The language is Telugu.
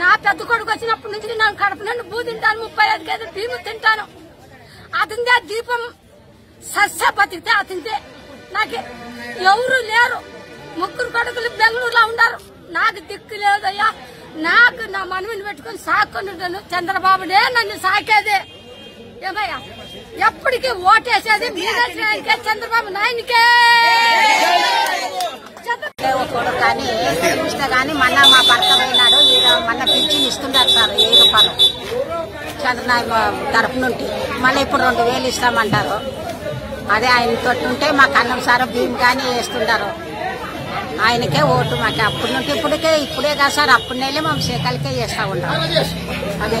నా పెద్ద కొడుకు వచ్చినప్పటి నుంచి నేను కడప నుండి బూ తింటాను ముప్పై ఐదు కేజీలు భీము తింటాను. అతనిదే దీపం సస్య బతికితే అతనిదే నాకు ఎవరు లేరు. ముగ్గురు కొడుకులు బెంగళూరులో ఉన్నారు. నాకు దిక్కు లేదయ్యా. నాకు నా మనవిని పెట్టుకుని సాకొని ఉంటాను చంద్రబాబునే నన్ను సాకేదే. ఏమయ్యా? ఎప్పటికీ ఓటేసేది మీరే చంద్రబాబు నాయనికే ఒకడు కానీ చూస్తే కానీ మొన్న మా భర్త పోయినాడు. ఈయన మొన్న పింఛన్ సార్ వెయ్యి రూపాయలు. చంద్రనాయక తరపు నుండి. మళ్ళీ ఇప్పుడు రెండు వేలు ఇస్తామంటారు. అదే ఆయన ఉంటే మాకు అన్నం సార్ భీమ్ కానీ వేస్తుంటారు ఆయనకే ఓటు మాకు అప్పటి నుండి ఇప్పటికే ఇప్పుడే కాదు సార్ అప్పుడు నెలే మేము శేఖలకే చేస్తా ఉంటాం అదే.